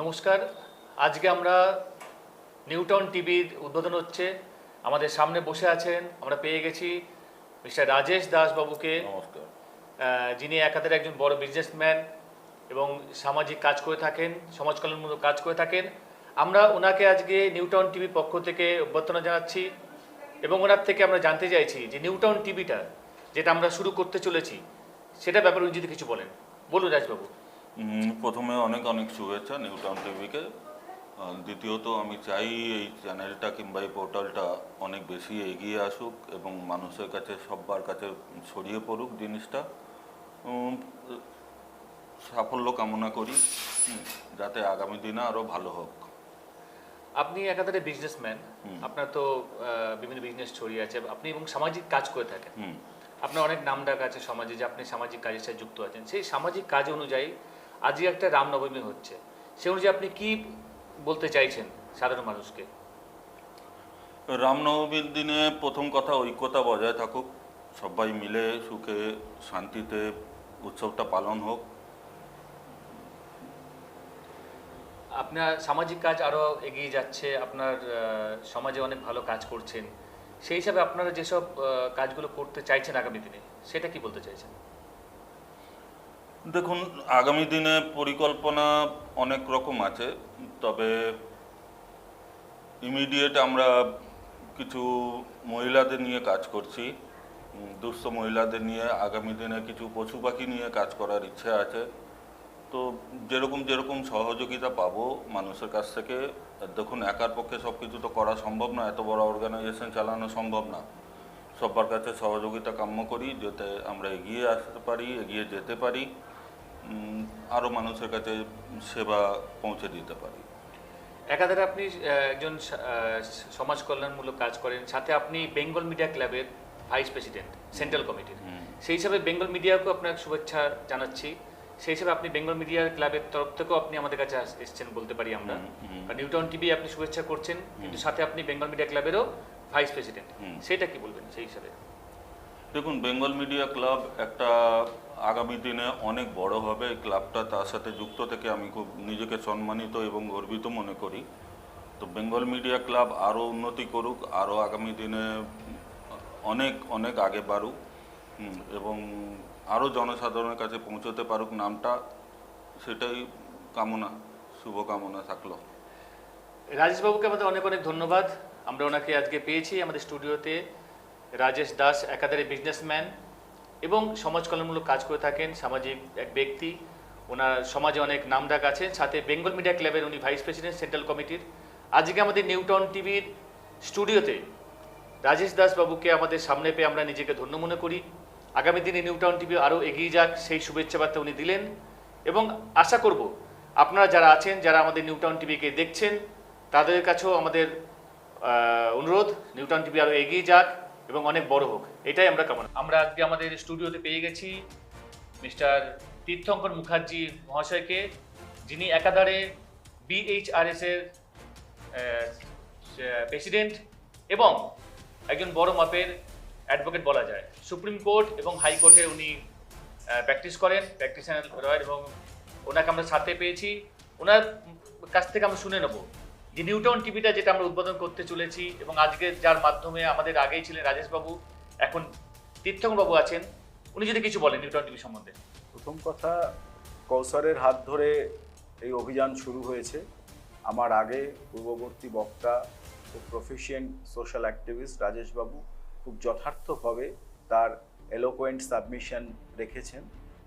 নমস্কার। আজকে আমরা নিউটন টিভির উদ্বোধন হচ্ছে। আমাদের সামনে বসে আছেন আমরা পেয়ে গেছি মিস্টার রাজেশ দাসবাবুকে নমস্কার। যিনি একাধারে একজন বড় বিজনেসম্যান এবং সামাজিক কাজ করে থাকেন সমাজ কল্যাণমূলক কাজ করে থাকেন। আমরা ওনাকে আজকে নিউটন টিভির পক্ষ থেকে অভ্যর্থনা জানাচ্ছি এবং ওনার থেকে আমরা জানতে চাইছি যে নিউটন টিভিটা যেটা আমরা শুরু করতে চলেছি সেটা ব্যাপারে উনি যদি কিছু বলেন। বলুন রাজবাবু। প্রথমে অনেক অনেক শুভেচ্ছা নিউটাউন টিভিকে। দ্বিতীয়ত আমি চাই এই চ্যানেলটা কিংবা এই পোর্টালটা অনেক বেশি এগিয়ে আসুক এবং মানুষের কাছে সবার কাছে ছড়িয়ে পড়ুক জিনিসটা। সাফল্য কামনা করি হুম, যাতে আগামী দিনে আরও ভালো হোক। আপনি একাধারে বিজনেসম্যান আপনার তো বিভিন্ন বিজনেস ছড়িয়ে আছে। আপনি এবং সামাজিক কাজ করে থাকেন। হুম। আপনার অনেক নাম ডাক আছে সমাজে যে আপনি সামাজিক কাজের সাথে যুক্ত আছেন। সেই সামাজিক কাজ অনুযায়ী আজকে একটা রামনবমী হচ্ছে। সে অনুযায়ী আপনি কি বলতে চাইছেন সাধারণ মানুষকে? রামনবমীর দিনে প্রথম কথা ঐক্যতা বজায় থাকুক। সবাই মিলে সুখে শান্তিতে উৎসবটা পালন হোক। আপনার সামাজিক কাজ আরও এগিয়ে যাচ্ছে আপনার সমাজে অনেক ভালো কাজ করছেন। সেই হিসাবে আপনারা যেসব কাজগুলো করতে চাইছেন আগামী দিনে সেটা কি বলতে চাইছেন? দেখুন, আগামী দিনে পরিকল্পনা অনেক রকম আছে, তবে ইমিডিয়েট আমরা কিছু মহিলাদের নিয়ে কাজ করছি। দুস্থ মহিলাদের নিয়ে আগামী দিনে কিছু পশু পাখি নিয়ে কাজ করার ইচ্ছে আছে। তো যেরকম যেরকম সহযোগিতা পাবো মানুষের কাছ থেকে, দেখুন, একার পক্ষে সব কিছু তো করা সম্ভব না, এত বড় অর্গানাইজেশন চালানো সম্ভব না। সবার কাছে সহযোগিতা কাম্য করি, যাতে আমরা এগিয়ে আসতে পারি, এগিয়ে যেতে পারি। আরও মানুষের কাছে সেবা পৌঁছে দিতে পারি। একাধারে আপনি একজন সমাজ কল্যাণমূলক কাজ করেন সাথে আপনি বেঙ্গল মিডিয়া ক্লাবের ভাইস প্রেসিডেন্ট সেন্ট্রাল কমিটির। সেই হিসাবে বেঙ্গল মিডিয়াকেও আপনার শুভেচ্ছা জানাচ্ছি। সেই হিসাবে আপনি বেঙ্গল মিডিয়া ক্লাবের তরফ থেকেও আপনি আমাদের কাছে এসেছেন বলতে পারি আমরা। নিউটন টিভি আপনি শুভেচ্ছা করছেন কিন্তু সাথে আপনি বেঙ্গল মিডিয়া ক্লাবেরও ভাইস প্রেসিডেন্ট। সেটা কি বলবেন সেই হিসাবে? দেখুন বেঙ্গল মিডিয়া ক্লাব একটা আগামী দিনে অনেক বড় হবে। এই ক্লাবটা তার সাথে যুক্ত থেকে আমি খুব নিজেকে সম্মানিত এবং গর্বিত মনে করি। তো বেঙ্গল মিডিয়া ক্লাব আরও উন্নতি করুক, আরও আগামী দিনে অনেক অনেক আগে বাড়ুক এবং আরও জনসাধারণের কাছে পৌঁছতে পারুক নামটা, সেটাই কামনা, শুভকামনা থাকল। রাজেশবাবুকে আমাদের অনেক অনেক ধন্যবাদ। আমরা ওনাকে আজকে পেয়েছি আমাদের স্টুডিওতে। রাজেশ দাস, একাধারে বিজনেসম্যান এবং সমাজ কল্যাণমূলক কাজ করে থাকেন। সামাজিক এক ব্যক্তি। ওনার সমাজে অনেক নামডাক আছে সাথে বেঙ্গল মিডিয়া ক্লাবের উনি ভাইস প্রেসিডেন্ট সেন্ট্রাল কমিটির আজকে আমাদের নিউটন টিভির স্টুডিওতে রাজেশ দাস বাবুকে আমাদের সামনে পেয়ে আমরা নিজেকে ধন্য মনে করি। আগামী দিনে নিউটাউন টিভি আরও এগিয়ে যাক, সেই শুভেচ্ছা বার্তা উনি দিলেন। এবং আশা করব আপনারা যারা আছেন, যারা আমাদের নিউটাউন টিভিকে দেখছেন, তাদের কাছেও আমাদের অনুরোধ নিউটাউন টিভি আরও এগিয়ে যাক। এবং অনেক বড় হোক, এটাই আমরা কামনা আমরা আজকে আমাদের স্টুডিওতে পেয়ে গেছি মিস্টার তীর্থঙ্কর মুখার্জি মহাশয়কে, যিনি একাধারে বিএইচআরএস এর প্রেসিডেন্ট এবং একজন বড় মাপের অ্যাডভোকেট বলা যায়। সুপ্রিম কোর্ট এবং হাইকোর্টে উনি প্র্যাকটিস করেন প্র্যাকটিশনার রয়েন এবং ওনাকে আমরা সাথে পেয়েছি। ওনার কাছ থেকে আমরা শুনে নেব। যে নিউটন টিভিটা যেটা আমরা উদ্বোধন করতে চলেছি এবং আজকে যার মাধ্যমে আমাদের আগেই ছিলেন রাজেশবাবু, এখন তীর্থঙ্করবাবু আছেন, উনি যদি কিছু বলেন নিউটন টিভি সম্বন্ধে। প্রথম কথা কৌশলের হাত ধরে এই অভিযান শুরু হয়েছে। আমার আগে পূর্ববর্তী বক্তা খুব প্রফিসিয়েন্ট সোশ্যাল অ্যাক্টিভিস্ট রাজেশবাবু খুব যথার্থভাবে তার এলোকোয়েন্ট সাবমিশন রেখেছেন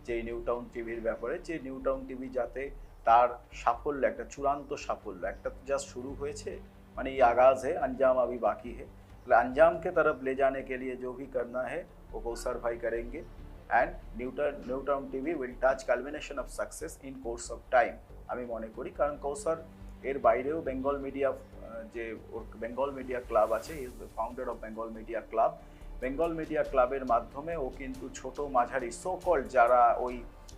যে নিউটাউন টিভির ব্যাপারে, যে নিউটাউন টিভি যাতে তার সাফল্য একটা চূড়ান্ত সাফল্য একটা তো জাস্ট শুরু হয়েছে মানে ये आगाज है अंजाम अभी बाकी है तो अंजाम के तरफ ले जाने के लिए जो भी करना है वो कौसर भाई करेंगे and Newton New Town TV will touch culmination of success in course of time আমি মনে করি কারণ কৌশর এর বাইরেও বেঙ্গল মিডিয়া যে ওর বেঙ্গল মিডিয়া ক্লাব আছে is the founder of Bengal Media Club Bengal Media ক্লাবের মাধ্যমে ও কিন্তু ছোট মাঝারি সো কল্ড যারা ওই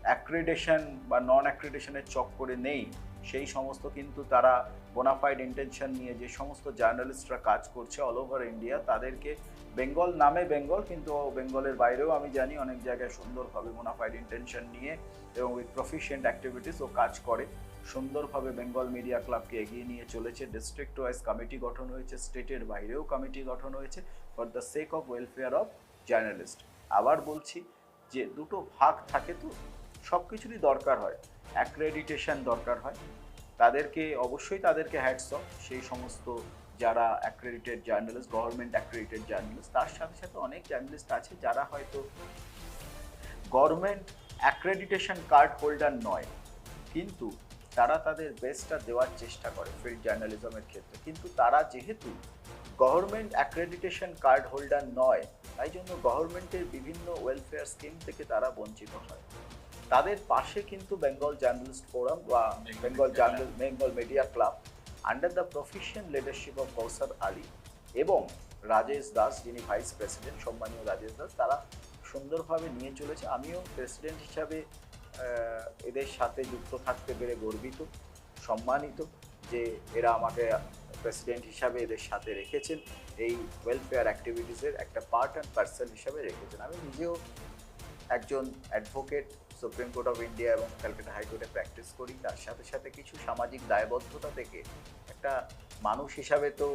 অ্যাক্রিডেশন বা নন অ্যাক্রিডেশনের চক্করে নেই, সেই সমস্ত কিন্তু তারা বোনাফাইড ইন্টেনশন নিয়ে যে সমস্ত জার্নালিস্টরা কাজ করছে অল ওভার ইন্ডিয়া তাদেরকে বেঙ্গল নামে বেঙ্গল কিন্তু বেঙ্গলের বাইরেও আমি জানি অনেক জায়গায় সুন্দরভাবে বোনাফাইড ইন্টেনশন নিয়ে এবং উইথ প্রফিশিয়েন্ট অ্যাক্টিভিটিস ও কাজ করে। সুন্দরভাবে বেঙ্গল মিডিয়া ক্লাবকে এগিয়ে নিয়ে চলেছে। ডিস্ট্রিক্ট ওয়াইজ কমিটি গঠন হয়েছে স্টেটের বাইরেও কমিটি গঠন হয়েছে for the sake of welfare of journalist আবার বলছি যে দুটো ভাগ থাকে তো? সব কিছুরই দরকার হয়। অ্যাক্রেডিটেশন দরকার হয়। তাদেরকে, অবশ্যই তাদেরকে হ্যাটস অফ সেই সমস্ত যারা accredited journalist government accredited journalist তার সাথে সাথে অনেক জার্নালিস্ট আছে যারা হয়তো গভর্নমেন্ট অ্যাক্রেডিটেশন কার্ড হোল্ডার নয়। কিন্তু তারা তাদের বেস্টটা দেওয়ার চেষ্টা করে ফিল্ড জার্নালিজমের ক্ষেত্রে। কিন্তু তারা যেহেতু গভর্নমেন্ট অ্যাক্রেডিটেশন কার্ড হোল্ডার নয়, তাই জন্য গভর্নমেন্টের বিভিন্ন ওয়েলফেয়ার স্কিম থেকে তারা বঞ্চিত হয়। তাদের পাশে কিন্তু বেঙ্গল জার্নালিস্ট ফোরাম বা Bengal journal Bengal media club under the profession leadership of Kausar Ali এবং রাজেশ দাস যিনি ভাইস প্রেসিডেন্ট সম্মানীয় রাজেশ দাস তারা সুন্দরভাবে নিয়ে চলেছে। আমিও প্রেসিডেন্ট হিসাবে এদের সাথে যুক্ত থাকতে পেরে গর্বিত সম্মানিত যে এরা আমাকে প্রেসিডেন্ট হিসাবে এদের সাথে রেখেছেন। এই ওয়েলফেয়ার অ্যাক্টিভিটিসের একটা পার্ট অ্যান্ড পার্সেল হিসাবে রেখেছেন। আমি নিজেও একজন advocate supreme court of India এবং ক্যালকাটা হাইকোর্টে প্র্যাকটিস করি। তার সাথে সাথে কিছু সামাজিক দায়বদ্ধতা থেকে একটা মানুষ হিসাবে তো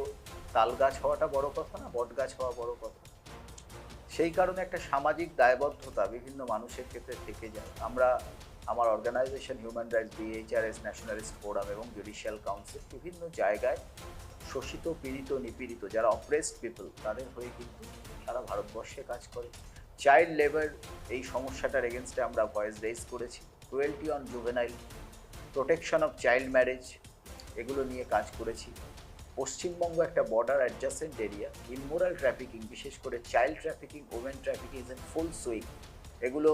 তাল গাছ হওয়াটা বড় কথা না বট গাছ হওয়া বড় কথা। সেই কারণে একটা সামাজিক দায়বদ্ধতা বিভিন্ন মানুষের ক্ষেত্রে থেকে যায়। আমরা আমার organisation human rights BHRS nationalist forum এবং জুডিশিয়াল কাউন্সিল বিভিন্ন জায়গায় শোষিত, পীড়িত, নিপীড়িত, যারা অপ্রেসড পিপল তাদের হয়ে কিন্তু সারা ভারতবর্ষে কাজ করে। চাইল্ড লেবার এই সমস্যাটার এগেনস্টে আমরা ভয়েস রেজ করেছি। Cruelty on juvenile protection of child marriage এগুলো নিয়ে কাজ করেছি। পশ্চিমবঙ্গ একটা border adjacent area immoral trafficking বিশেষ করে child trafficking women trafficking is an full swing এগুলো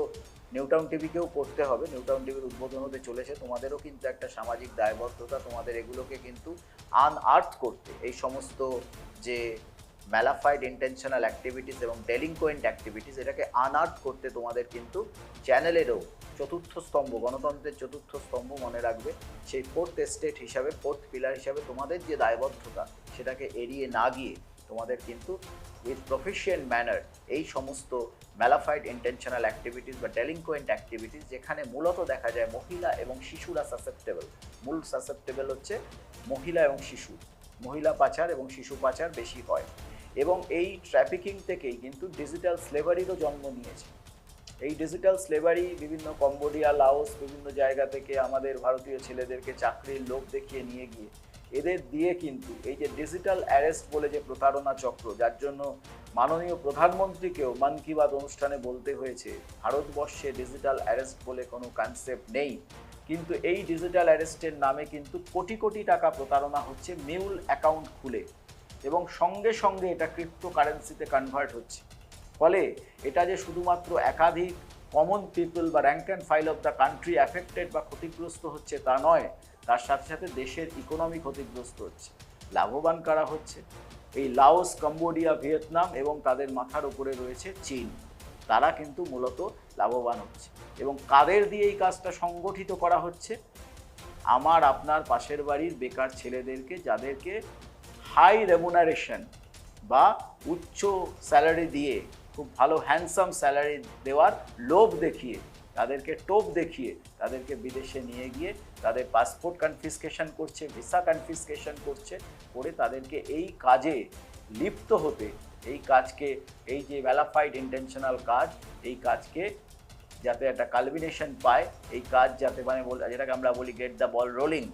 নিউটাউন টিভিকেও করতে হবে নিউটাউন টিভির উদ্বোধন হতে চলেছে। তোমাদেরও কিন্তু একটা সামাজিক দায়বদ্ধতা, তোমাদের এগুলোকে কিন্তু আনআর্থ করতে। এই সমস্ত যে ম্যালাফাইড ইন্টেনশনাল অ্যাক্টিভিটিস এবং ডেলিংকোয়েন্ট অ্যাক্টিভিটিস এটাকে আনআর্থ করতে তোমাদের কিন্তু চ্যানেলেরও চতুর্থ স্তম্ভ, গণতন্ত্রের চতুর্থ স্তম্ভ মনে রাখবে। সেই ফোর্থ স্টেট হিসাবে ফোর্থ পিলার হিসাবে তোমাদের যে দায়বদ্ধতা, সেটাকে এড়িয়ে না গিয়ে তোমাদের কিন্তু উইথ প্রফেশিয়েন্ট ম্যানার এই সমস্ত ম্যালাফাইড ইন্টেনশনাল অ্যাক্টিভিটিস বা ডেলিংকোয়েন্ট অ্যাক্টিভিটিস যেখানে মূলত দেখা যায় মহিলা এবং শিশুরা সাসেপ্টেবল মূল সাসেপ্টেবল হচ্ছে মহিলা এবং শিশু। মহিলা পাচার এবং শিশু পাচার বেশি হয়। এবং এই ট্র্যাফিকিং থেকেই কিন্তু ডিজিটাল স্লেভারিরও জন্ম নিয়েছে। এই ডিজিটাল স্লেভারি বিভিন্ন কম্বোডিয়া লাওস বিভিন্ন জায়গা থেকে আমাদের ভারতীয় ছেলেদেরকে চাকরির লোক দেখিয়ে নিয়ে গিয়ে, এদের দিয়ে কিন্তু এই যে ডিজিটাল অ্যারেস্ট বলে যে প্রতারণা চক্র, যার জন্য মাননীয় প্রধানমন্ত্রীকেও মন কি বাত অনুষ্ঠানে বলতে হয়েছে, ভারতবর্ষে ডিজিটাল অ্যারেস্ট বলে কোনো কনসেপ্ট নেই। কিন্তু এই ডিজিটাল অ্যারেস্টের নামে কিন্তু কোটি কোটি টাকা প্রতারণা হচ্ছে মিউল অ্যাকাউন্ট খুলে। এবং সঙ্গে সঙ্গে এটা ক্রিপ্টো কারেন্সিতে কনভার্ট হচ্ছে। ফলে এটা যে শুধুমাত্র একাধিক কমন পিপল বা rank and file of the country affected বা ক্ষতিগ্রস্ত হচ্ছে তা নয়, তার সাথে সাথে দেশের ইকোনমি ক্ষতিগ্রস্ত হচ্ছে। লাভবান করা হচ্ছে? এই লাওস, কম্বোডিয়া, ভিয়েতনাম এবং তাদের মাথার উপরে রয়েছে চীন। তারা কিন্তু মূলত লাভবান হচ্ছে। এবং কাদের দিয়ে এই কাজটা সংগঠিত করা হচ্ছে? আমার, আপনার পাশের বাড়ির বেকার ছেলেদেরকে, যাদেরকে হাই রেমুনারেশন বা উচ্চ স্যালারি দিয়ে খুব ভালো হ্যান্ডসাম স্যালারি দেওয়ার লোভ দেখিয়ে, তাদেরকে টোপ দেখিয়ে, তাদেরকে বিদেশে নিয়ে গিয়ে তাদের পাসপোর্ট কনফিসকেশন করছে ভিসা কনফিসকেশন করছে, করে তাদেরকে এই কাজে লিপ্ত হতে, এই কাজকে, এই যে ভ্যালাফাইড ইন্টেনশনাল কাজ, এই কাজকে যাতে একটা কালবিনেশন পায়, এই কাজ যাতে মানে যেটাকে আমরা বলি গেট দ্য বল রোলিং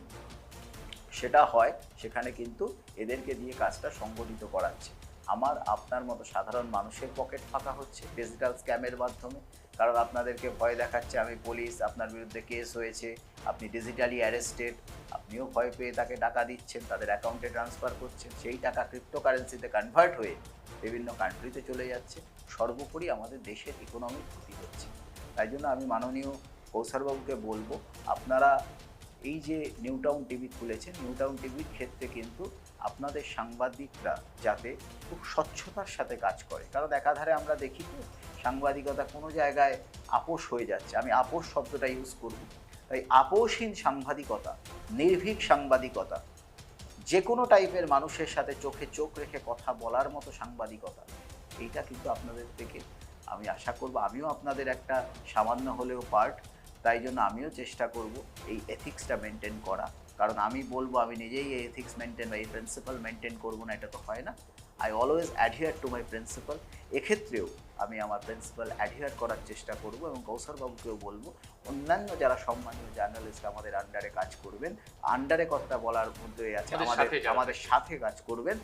সেটা হয়, সেখানে কিন্তু এদেরকে দিয়ে কাজটা সংগঠিত করাচ্ছে। আমার, আপনার মতো সাধারণ মানুষের পকেট ফাঁকা হচ্ছে ডিজিটাল স্ক্যামের মাধ্যমে। কারণ আপনাদেরকে ভয় দেখাচ্ছে, আমি পুলিশ আপনার বিরুদ্ধে কেস হয়েছে, আপনি ডিজিটালি অ্যারেস্টেড আপনিও ভয় পেয়ে তাকে টাকা দিচ্ছেন, তাদের অ্যাকাউন্টে ট্রান্সফার করছেন, সেই টাকা ক্রিপ্টোকারেন্সিতে কনভার্ট হয়ে বিভিন্ন কান্ট্রিতে চলে যাচ্ছে। সর্বোপরি আমাদের দেশের ইকোনমিক ক্ষতি হচ্ছে। তাই জন্য আমি মাননীয় কৌশলবাবুকে বলব, আপনারা এই যে নিউটাউন টিভি খুলেছেন নিউটাউন টিভির ক্ষেত্রে কিন্তু আপনাদের সাংবাদিকরা যাতে খুব স্বচ্ছতার সাথে কাজ করে। কারণ একাধারে আমরা দেখি তো, সাংবাদিকতা কোনো জায়গায় আপোষ হয়ে যাচ্ছে। আমি আপোষ শব্দটা ইউজ করব। তাই আপোষহীন সাংবাদিকতা, নির্ভীক সাংবাদিকতা যে কোনো টাইপের মানুষের সাথে চোখে চোখ রেখে কথা বলার মতো সাংবাদিকতা, এইটা কিন্তু আপনাদের থেকে আমি আশা করব। আমিও আপনাদের একটা সামান্য হলেও পার্ট তাই জন্য আমিও চেষ্টা করব এই এথিক্সটা মেনটেন করা। কারণ আমি বলব, আমি নিজেই এই এথিক্স মেনটেন বা এই প্রিন্সিপাল মেনটেন করব না, এটা তো হয় না। I always adhere to my principle এক্ষেত্রেও আমি আমার প্রিন্সিপাল অ্যাডহিয়ার করার চেষ্টা করব এবং কৌশলবাবুকেও বলব অন্যান্য যারা সম্মানীয় জার্নালিস্ট আমাদের আন্ডারে কাজ করবেন আন্ডারে কথা বলার মধ্যে আছে আমাদের আমাদের সাথে আমাদের সাথে কাজ করবেন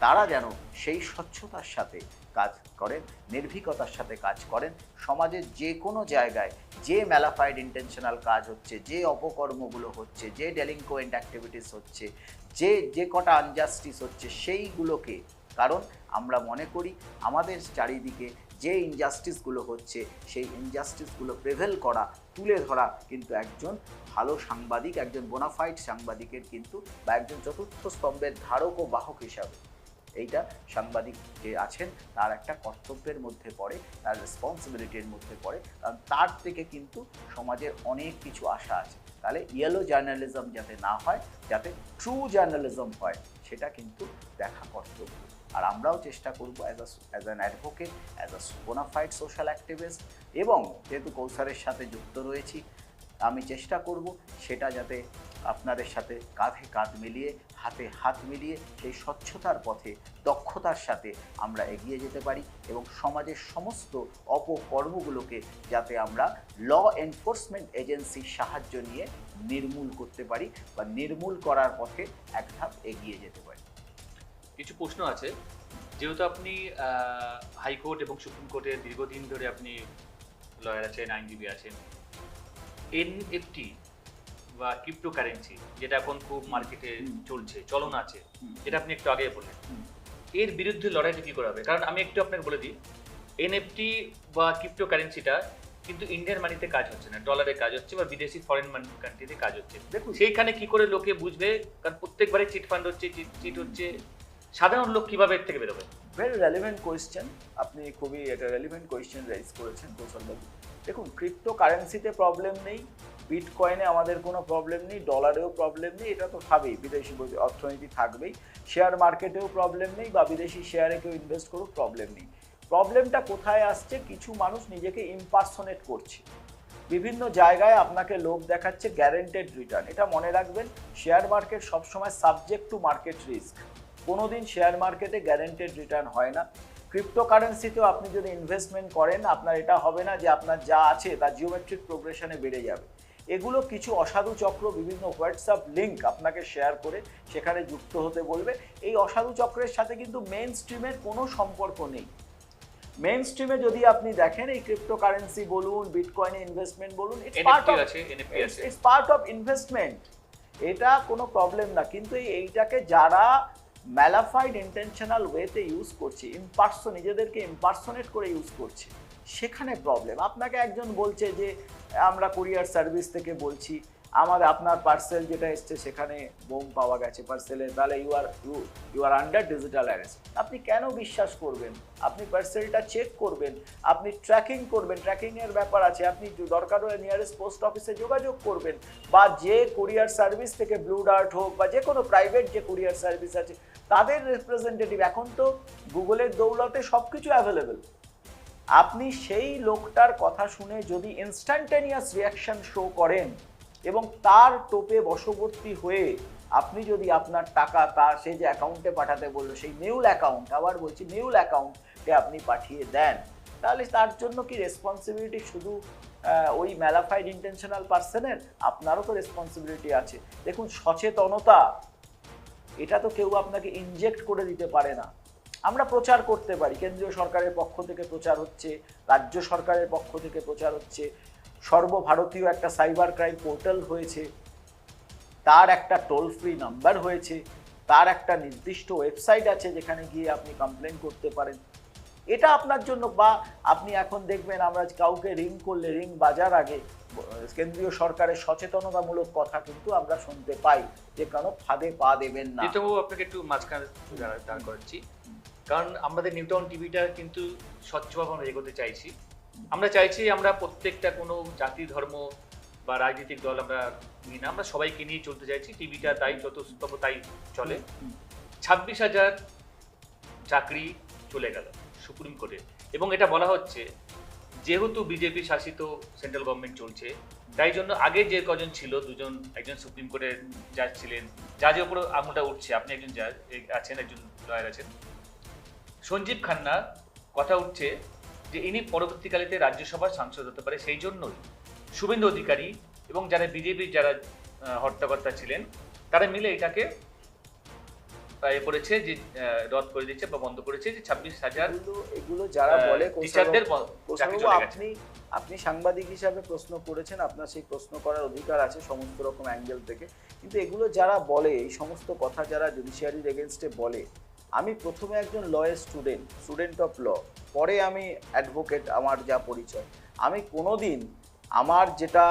তারা যেন সেই স্বচ্ছতার সাথে কাজ করেন নির্ভীকতার সাথে কাজ করেন। সমাজের যে কোনো জায়গায় যে ম্যালাফাইড ইন্টেনশনাল কাজ হচ্ছে যে অপকর্মগুলো হচ্ছে যে ডেলিংকোয়েন্ট অ্যাক্টিভিটিস হচ্ছে যে যে কটা আনজাস্টিস হচ্ছে সেইগুলোকে কারণ আমরা মনে করি আমাদের চারিদিকে যে ইনজাস্টিসগুলো হচ্ছে, সেই ইনজাস্টিসগুলো প্রেভেল করা, তুলে ধরা কিন্তু একজন ভালো সাংবাদিক, একজন বোনাফাইড সাংবাদিকের কিন্তু বা একজন চতুর্থ স্তম্ভের ধারক ও বাহক হিসাবে। এইটা সাংবাদিক যে আছেন, তার একটা কর্তব্যের মধ্যে পড়ে, তার রেসপন্সিবিলিটির মধ্যে পড়ে, কারণ তার থেকে কিন্তু সমাজের অনেক কিছু আশা আছে। তাহলে ইয়েলো জার্নালিজম যাতে না হয়, যাতে ট্রু জার্নালিজম হয়, সেটা কিন্তু দেখা কর্তব্য। আর আমরাও চেষ্টা করব as a as an advocate as a bona fide social activist এবং যেহেতু কৌশলের সাথে যুক্ত রয়েছি, আমি চেষ্টা করব সেটা যাতে আপনাদের সাথে কাঁধে কাঁধ মিলিয়ে, হাতে হাত মিলিয়ে সেই স্বচ্ছতার পথে, দক্ষতার সাথে আমরা এগিয়ে যেতে পারি এবং সমাজের সমস্ত অপকর্মগুলোকে যাতে আমরা ল এনফোর্সমেন্ট এজেন্সির সাহায্য নিয়ে নির্মূল করতে পারি বা নির্মূল করার পথে এক ধাপ এগিয়ে যেতে পারি। কিছু প্রশ্ন আছে। যেহেতু আপনি হাইকোর্ট এবং সুপ্রিম কোর্টে দীর্ঘদিন ধরে আপনি লয়ার আছেন আইনজীবী আছেন এনএফটি বা ক্রিপ্টোকারেন্সি যেটা এখন খুব মার্কেটে চলছে চলন আছে যেটা আপনি একটু আগে বললেন। এর বিরুদ্ধে লড়াইটা কি করে হবে? কারণ আমি একটু আপনাকে বলে দিই এনএফটি বা ক্রিপ্টোকারেন্সিটা কিন্তু ইন্ডিয়ান মানিতে কাজ হচ্ছে না ডলারে কাজ হচ্ছে বা বিদেশি ফরেন মানি কান্ট্রিতে কাজ হচ্ছে। দেখুন। সেইখানে কি করে লোকে বুঝবে? কারণ প্রত্যেকবারে চিট ফান্ড হচ্ছে চিট হচ্ছে সাধারণ লোক কীভাবে এর থেকে বেরোবে? ভেরি রেলিভেন্ট কোয়েশ্চেন আপনি খুবই একটা রেলিভেন্ট কোয়েশ্চেন রেজ করেছেন কৌশলবাবু দেখুন ক্রিপ্টো কারেন্সিতে প্রবলেম নেই বিটকয়েনে আমাদের কোনো প্রবলেম নেই ডলারেও প্রবলেম নেই, এটা তো থাকবেই বিদেশি অর্থনীতি থাকবেই। শেয়ার মার্কেটেও প্রবলেম নেই বা বিদেশি শেয়ারে কেউ ইনভেস্ট করুক প্রবলেম নেই। প্রবলেমটা কোথায় আসছে? কিছু মানুষ নিজেকে ইম্পার্সোনেট করছে। বিভিন্ন জায়গায় আপনাকে লোক দেখাচ্ছে গ্যারেন্টেড রিটার্ন এটা মনে রাখবেন শেয়ার মার্কেট সবসময় সাবজেক্ট টু মার্কেট রিস্ক কোনোদিন শেয়ার মার্কেটে গ্যারেন্টেড রিটার্ন হয় না। ক্রিপ্টোকারেন্সিতেও আপনি যদি ইনভেস্টমেন্ট করেন আপনার এটা হবে না যে আপনার যা আছে তা জিওমেট্রিক প্রোগ্রেশনে বেড়ে যাবে। এগুলো কিছু অসাধু চক্র বিভিন্ন হোয়াটসঅ্যাপ লিঙ্ক আপনাকে শেয়ার করে সেখানে যুক্ত হতে বলবে। এই অসাধু চক্রের সাথে কিন্তু মেন স্ট্রিমের কোনো সম্পর্ক নেই। মেন স্ট্রিমে যদি আপনি দেখেন এই ক্রিপ্টোকারেন্সি বলুন বিটকয়েনে ইনভেস্টমেন্ট বলুন ইটস পার্ট অফ আছে ইটস পার্ট অফ ইনভেস্টমেন্ট এটা কোনো প্রবলেম না। কিন্তু এইটাকে যারা ম্যালাফাইড ইন্টেনশনাল ওয়েতে ইউজ করছে ইম্পার্সো নিজেদেরকে ইম্পার্সোনেট করে ইউজ করছে, সেখানে প্রবলেম আপনাকে একজন বলছে যে, আমরা কুরিয়ার সার্ভিস থেকে বলছি আমাদের আপনার পার্সেল যেটা এসছে সেখানে বোম পাওয়া গেছে পার্সেলে তাহলে you are you you are under digital arrest আপনি কেন বিশ্বাস করবেন? আপনি পার্সেলটা চেক করবেন, আপনি ট্র্যাকিং করবেন ট্র্যাকিংয়ের ব্যাপার আছে। আপনি দরকার হলে নিয়ারেস্ট পোস্ট অফিসে যোগাযোগ করবেন বা যে কুরিয়ার সার্ভিস থেকে ব্লু ডার্ট হোক বা যে কোনো প্রাইভেট যে কুরিয়ার সার্ভিস আছে, তাদের রিপ্রেজেন্টেটিভ এখন তো গুগলের দৌলতে সব কিছু অ্যাভেলেবেল আপনি সেই লোকটার কথা শুনে যদি ইনস্ট্যান্টেনিয়াস রিয়াকশন শো করেন এবং তার টোপে বশবর্তী হয়ে আপনি যদি আপনার টাকা তার সে যে অ্যাকাউন্টে পাঠাতে বলল, সেই মিউল অ্যাকাউন্ট আবার বলছি মিউল অ্যাকাউন্টে আপনি পাঠিয়ে দেন, তাহলে তার জন্য কি রেসপন্সিবিলিটি শুধু ওই ম্যালাফাইড ইন্টেনশনাল পার্সনের আপনারও তো রেসপন্সিবিলিটি আছে। দেখুন, সচেতনতা, এটা তো কেউ আপনাকে ইনজেক্ট করে দিতে পারে না। আমরা প্রচার করতে পারি, কেন্দ্রীয় সরকারের পক্ষ থেকে প্রচার হচ্ছে, রাজ্য সরকারের পক্ষ থেকে প্রচার হচ্ছে সর্বভারতীয় একটা সাইবার ক্রাইম পোর্টাল হয়েছে। তার একটা টোল ফ্রি নাম্বার হয়েছে। তার একটা নির্দিষ্ট ওয়েবসাইট আছে যেখানে গিয়ে আপনি কমপ্লেন করতে পারেন। এটা আপনার জন্য বা আপনি এখন দেখবেন আমরা কাউকে রিং করলে রিং বাজার আগে, কেন্দ্রীয় সরকারের সচেতনতামূলক কথা কিন্তু আমরা শুনতে পাই যে কেন ফাঁদে পা দেবেন না। যেহেতু আপনাকে একটু মাঝখানে দাঁড় করাচ্ছি। কারণ আমাদের নিউটাউন টিভিটা কিন্তু স্বচ্ছভাবে আমরা এগোতে চাইছি। আমরা চাইছি আমরা প্রত্যেকটা কোনো জাতি, ধর্ম বা রাজনৈতিক দল আমরা নিই না। আমরা সবাইকে নিয়ে চলতে চাইছি। টিভিটা তাই চতুর্থ তাই চলে। ছাব্বিশ হাজার চাকরি চলে গেল সুপ্রিম কোর্টে। এবং এটা বলা হচ্ছে, যেহেতু বিজেপি শাসিত সেন্ট্রাল গভর্নমেন্ট চলছে, তাই জন্য আগে যে কজন ছিল, দুজন একজন সুপ্রিম কোর্টের জাজ ছিলেন, জাজের উপরে আঙুলটা উঠছে। আপনি একজন জাজ আছেন, একজন লয়ার আছেন। সঞ্জীব খান্না, কথা উঠছে যে ইনি পরবর্তীকালেতে রাজ্যসভার সাংসদ হতে পারে সেই জন্যই। শুভেন্দু অধিকারী এবং যারা বিজেপির যারা হর্তাকর্তা ছিলেন তারা মিলে এটাকে এ করেছে যে রদ করে দিচ্ছে বা বন্ধ করেছে যে ছাব্বিশ হাজার এগুলো যারা বলে টিচারদের আপনি আপনি সাংবাদিক হিসাবে প্রশ্ন করেছেন আপনার সেই প্রশ্ন করার অধিকার আছে সমস্ত রকম অ্যাঙ্গেল থেকে। কিন্তু এগুলো যারা বলে এই সমস্ত কথা যারা জুডিশিয়ারির এগেনস্টে বলে আমি প্রথমে একজন লয়ের স্টুডেন্ট স্টুডেন্ট অফ ল পরে আমি অ্যাডভোকেট আমার যা পরিচয়। আমি কোনোদিন আমার যেটা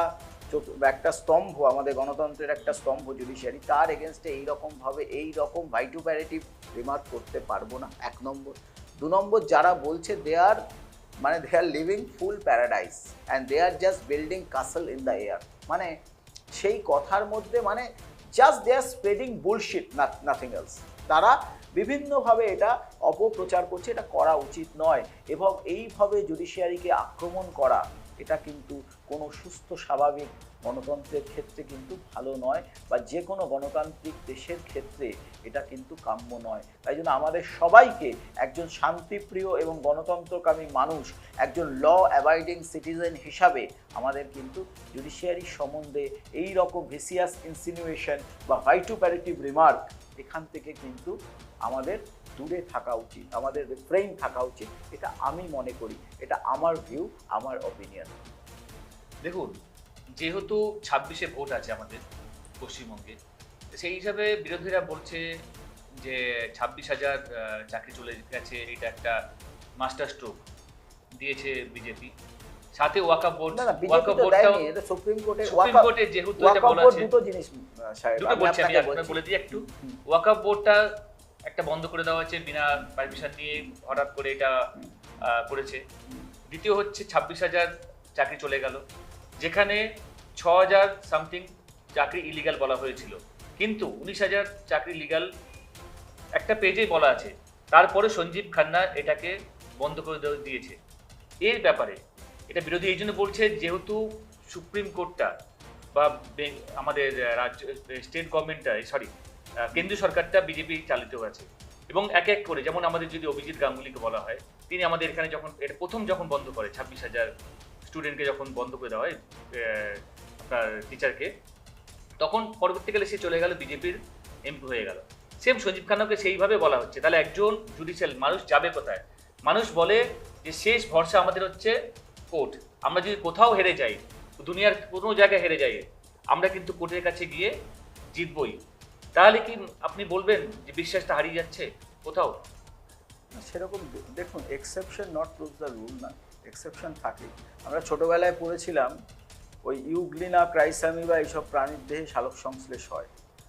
একটা স্তম্ভ, আমাদের গণতন্ত্রের একটা স্তম্ভ জুডিশিয়ারি তার এগেনস্টে এইরকমভাবে এই রকম ভাইটুপ্যারেটিভ রিমার্ক করতে পারব না। এক নম্বর। দু নম্বর, যারা বলছে দে আর মানে they are living fool paradise and they are just building castle in the air মানে সেই কথার মধ্যে মানে just they are spreading bullshit nothing else তারা বিভিন্নভাবে এটা অপপ্রচার করছে, এটা করা উচিত নয়। এবং এইভাবে জুডিশিয়ারিকে আক্রমণ করা, এটা কিন্তু কোনো সুস্থ, স্বাভাবিক গণতন্ত্রের ক্ষেত্রে কিন্তু ভালো নয় বা যে কোনো গণতান্ত্রিক দেশের ক্ষেত্রে এটা কিন্তু কাম্য নয়। তাই জন্য আমাদের সবাইকে একজন শান্তিপ্রিয় এবং গণতন্ত্রকামী মানুষ, একজন ল অ্যাবাইডিং সিটিজেন হিসাবে আমাদের কিন্তু জুডিশিয়ারি সম্বন্ধে এই রকম ভিসিয়াস ইনসিনুয়েশন বা ভাইটুপ্যারেটিভ রিমার্ক এখান থেকে কিন্তু আমাদের দূরে থাকা উচিত আমাদের রিফ্রেইন থাকা উচিত। এটা আমি মনে করি এটা আমার ভিউ আমার অপিনিয়ন দেখুন যেহেতু ছাব্বিশে ভোট আছে আমাদের পশ্চিমবঙ্গে সেই হিসাবে বিরোধীরা বলছে যে ছাব্বিশ হাজার চাকরি চলে গেছে এটা একটা মাস্টার স্ট্রোক দিয়েছে বিজেপি সাথে ওয়াকাপ বোর্ড তো বোর্ডটাও এটা সুপ্রিম কোর্টে সুপ্রিম কোর্টে যেহেতু এটা বলা আছে। দুটো জিনিস দুটো বলছি আমি আপনাকে বলে দিই একটু। ওয়াকআপ বোর্ডটা একটা বন্ধ করে দেওয়া হয়েছে বিনা পারমিশন নিয়ে হঠাৎ করে এটা করেছে। দ্বিতীয় হচ্ছে ছাব্বিশ হাজার চাকরি চলে গেল, যেখানে ছ হাজার সামথিং চাকরি ইলিগাল বলা হয়েছিল। কিন্তু উনিশ হাজার চাকরি লিগাল একটা পেজেই বলা আছে। তারপরে সঞ্জীব খান্না এটাকে বন্ধ করে দিয়েছে। এর ব্যাপারে এটা বিরোধী এই জন্য বলছে যেহেতু সুপ্রিম কোর্টটা বা আমাদের রাজ্য স্টেট গভর্নমেন্টটা সরি কেন্দ্রীয় সরকারটা বিজেপি চালিত আছে এবং এক এক করে, যেমন আমাদের যদি অভিজিৎ গাঙ্গুলিকে বলা হয়, তিনি আমাদের এখানে যখন এটা প্রথম যখন বন্ধ করে, ছাব্বিশ হাজার স্টুডেন্টকে যখন বন্ধ করে দেওয়া হয় আপনার টিচারকে তখন পরবর্তীকালে সে চলে গেল বিজেপির এমপি হয়ে গেল। সেম সঞ্জীব খান্নাকে সেইভাবে বলা হচ্ছে। তাহলে একজন জুডিশিয়াল মানুষ যাবে কোথায়? মানুষ বলে যে, শেষ ভরসা আমাদের হচ্ছে কোর্ট আমরা যদি কোথাও হেরে যাই, দুনিয়ার কোনো জায়গায় হেরে যাই, আমরা কিন্তু কোর্টের কাছে গিয়ে জিতবই। তাহলে কি আপনি বলবেন যে বিশ্বাসটা হারিয়ে যাচ্ছে কোথাও? সেরকম দেখুন exception not prove the rule না এক্সেপশন থাকে। আমরা ছোটোবেলায় পড়েছিলাম, ওই ইউগ্লিনা, ক্রাইসামি বা এইসব প্রাণীর দেহে শালক সংশ্লেষ হয়।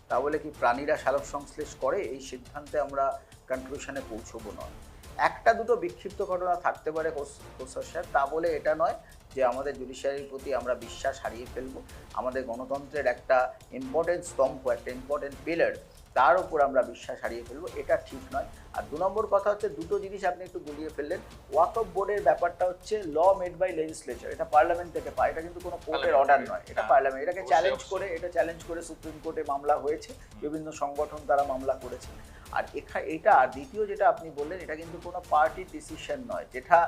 তা বলে কি প্রাণীরা শালক সংশ্লেষ করে? এই সিদ্ধান্তে আমরা কনক্লুশনে পৌঁছবো নয়। একটা দুটো বিক্ষিপ্ত ঘটনা থাকতে পারে কোসার সাহেব তা বলে এটা নয় যে আমাদের জুডিশিয়ারির প্রতি আমরা বিশ্বাস হারিয়ে ফেলব। আমাদের গণতন্ত্রের একটা ইম্পর্টেন্ট স্তম্ভ একটা ইম্পর্টেন্ট পিলার তার উপর আমরা বিশ্বাস হারিয়ে ফেলব এটা ঠিক নয়। আর দু নম্বর কথা হচ্ছে দুটো জিনিস আপনি একটু গুলিয়ে ফেললেন। ওয়াক অফ বোর্ডের ব্যাপারটা হচ্ছে ল মেড বাই লেজিসলেচার এটা পার্লামেন্ট থেকে পায় এটা কিন্তু কোনো কোর্টের অর্ডার নয় এটা হ্যাঁ, পার্লামেন্ট এটাকে চ্যালেঞ্জ করে এটা চ্যালেঞ্জ করে সুপ্রিম কোর্টে মামলা হয়েছে বিভিন্ন সংগঠন তারা মামলা করেছে। আর এখা এটা আর দ্বিতীয় যেটা আপনি বললেন এটা কিন্তু কোনো পার্টির ডিসিশন নয়। যেটা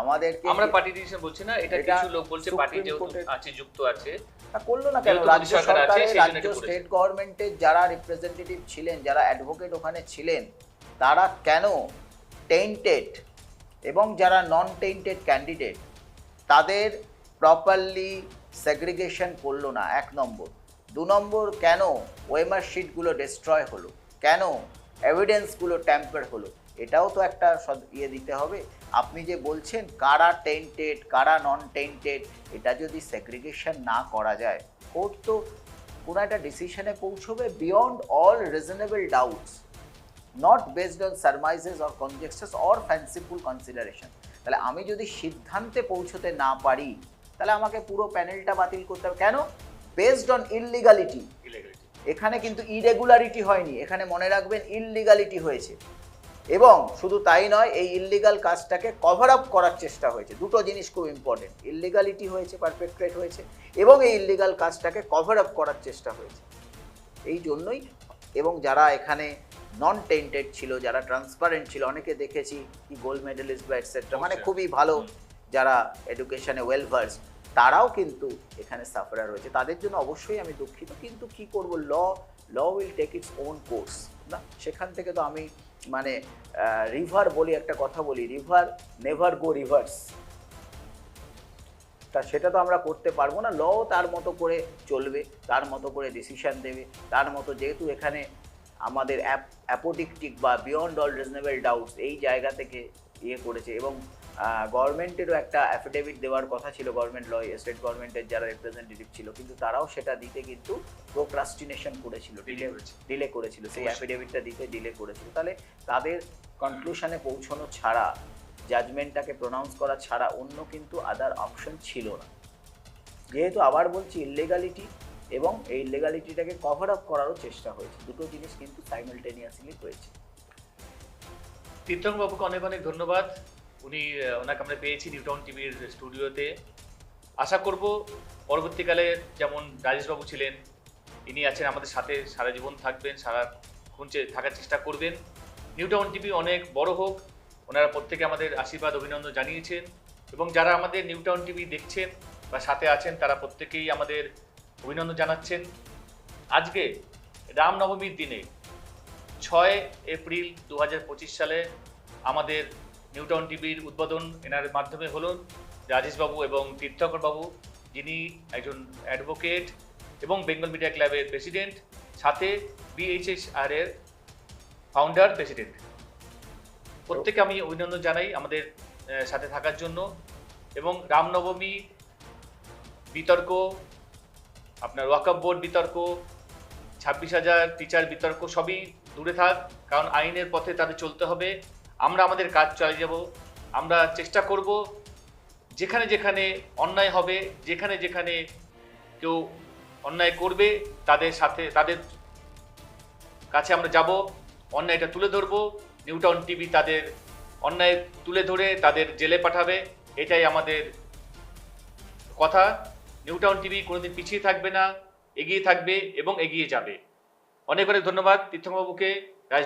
আমাদেরকে আমরা পার্টি ডিসিশন বলছি না এটা কিছু লোক বলছে পার্টি যেহেতু আছে যুক্ত আছে। তা করল না কেন? রাজ্য সরকার আছে, সরকারের রাজ্য স্টেট গভর্নমেন্টের যারা রিপ্রেজেন্টেটিভ ছিলেন যারা অ্যাডভোকেট ওখানে ছিলেন তারা কেন টেন্টেড এবং যারা নন টেন্টেড ক্যান্ডিডেট তাদের প্রপারলি সেগ্রিগেশন করল না এক নম্বর। দু নম্বর কেন ওয়েমার শিটগুলো ডিস্ট্রয় হলো? কেন এভিডেন্সগুলো ট্যাম্পার হলো। এটাও তো একটা ইয়ে দিতে হবে। আপনি যে বলছেন, কারা টেন্টেড কারা নন টেন্টেড এটা যদি সেগ্রিগেশন না করা যায় কোর্ট তো কোনো একটা ডিসিশনে পৌঁছবে beyond all reasonable doubts not based on surmises or conjectures or fanciful consideration তাহলে আমি যদি সিদ্ধান্তে পৌঁছতে না পারি, তাহলে আমাকে পুরো প্যানেলটা বাতিল করতে হবে। কেন? Based on illegality. এখানে কিন্তু ইরেগুলারিটি হয়নি এখানে মনে রাখবেন ইললিগালিটি হয়েছে। এবং শুধু তাই নয় এই ইললিগাল কাজটাকে কভার আপ করার চেষ্টা হয়েছে। দুটো জিনিস খুব ইম্পর্টেন্ট ইললিগালিটি হয়েছে পারফেক্ট্রেট হয়েছে এবং এই ইললিগাল কাজটাকে কভার আপ করার চেষ্টা হয়েছে। এই জন্যই এবং যারা এখানে নন টেন্টেড ছিল যারা ট্রান্সপারেন্ট ছিল অনেকে দেখেছি কি গোল্ড মেডেলিস্ট বা এটসেট্রা মানে খুবই ভালো যারা এডুকেশনে ওয়েল ভার্স তারাও কিন্তু এখানে সাফারার রয়েছে। তাদের জন্য অবশ্যই আমি দুঃখিত, কিন্তু কি করব? Law law will take its own course না? সেখান থেকে তো আমি মানে রিভার বলি একটা কথা বলি রিভার নেভার গো রিভার্স তা সেটা তো আমরা করতে পারব না। লও তার মতো করে চলবে, তার মতো করে ডিসিশান দেবে, তার মতো যেহেতু এখানে আমাদের অ্যাপ অ্যাপোডিকটিক বা বিয়ন্ড অল রিজনেবল ডাউটস এই জায়গা থেকে ইয়ে করেছে এবং গভর্নমেন্টেরও একটা অ্যাফিডেভিট দেওয়ার কথা ছিল গভর্নমেন্ট ল স্টেট গভর্নমেন্টের যারা রিপ্রেজেন্টেটিভ ছিল কিন্তু তারাও সেটা দিতে কিন্তু প্রোক্রাস্টিনেশন করেছিল ডিলে ডিলে করেছিল। সেই অ্যাফিডেভিটটা দিতে ডিলে করেছিল। তাহলে তাদের কনক্লুশনে পৌঁছানো ছাড়া জাজমেন্টটাকে প্রোনাউন্স করা ছাড়া অন্য কিন্তু আদার অপশন ছিল না। যেহেতু আবার বলছি ইললিগালিটি এবং এই ইললিগালিটিটাকে কভার আপ করারও চেষ্টা হয়েছে। দুটো জিনিস কিন্তু সাইমালটেনিয়াসলি হয়েছে। তীর্থঙ্গ বাবুকে অনেক অনেক ধন্যবাদ। উনি ওনাকে আমরা পেয়েছি নিউটাউন টিভির স্টুডিওতে। আশা করব পরবর্তীকালে যেমন রাজেশবাবু ছিলেন, ইনি আছেন আমাদের সাথে, সারা জীবন থাকবেন সারাক্ষণ চে- থাকার চেষ্টা করবেন। নিউটাউন টিভি অনেক বড় হোক, ওনারা প্রত্যেকে আমাদের আশীর্বাদ, অভিনন্দন জানিয়েছেন। এবং যারা আমাদের নিউটাউন টিভি দেখছেন বা সাথে আছেন, তারা প্রত্যেকেই আমাদের অভিনন্দন জানাচ্ছেন। আজকে রামনবমীর দিনে ছয় এপ্রিল দু হাজার পঁচিশ সালে আমাদের নিউটাউন টিভির উদ্বোধন এনার মাধ্যমে হলো রাজেশবাবু এবং তীর্থঙ্কর বাবু যিনি একজন অ্যাডভোকেট এবং বেঙ্গল মিডিয়া ক্লাবের প্রেসিডেন্ট, সাথে বিএইচএসআর এর ফাউন্ডার প্রেসিডেন্ট প্রত্যেকে আমি অভিনন্দন জানাই আমাদের সাথে থাকার জন্য এবং রামনবমী বিতর্ক, আপনার ওয়াকআপ বোর্ড বিতর্ক, ছাব্বিশ হাজার টিচার বিতর্ক সবই দূরে থাক, কারণ আইনের পথে তাদের চলতে হবে। আমরা আমাদের কাজ চালিয়ে যাব, আমরা চেষ্টা করব যেখানে যেখানে অন্যায় হবে, যেখানে যেখানে কেউ অন্যায় করবে, তাদের সাথে, তাদের কাছে আমরা যাব, অন্যায়টা তুলে ধরবো নিউটাউন টিভি তাদের অন্যায় তুলে ধরে তাদের জেলে পাঠাবে, এটাই আমাদের কথা। নিউটাউন টিভি কোনোদিন পিছিয়ে থাকবে না, এগিয়ে থাকবে এবং এগিয়ে যাবে। অনেক অনেক ধন্যবাদ তীর্থবাবুকে রাজবাবু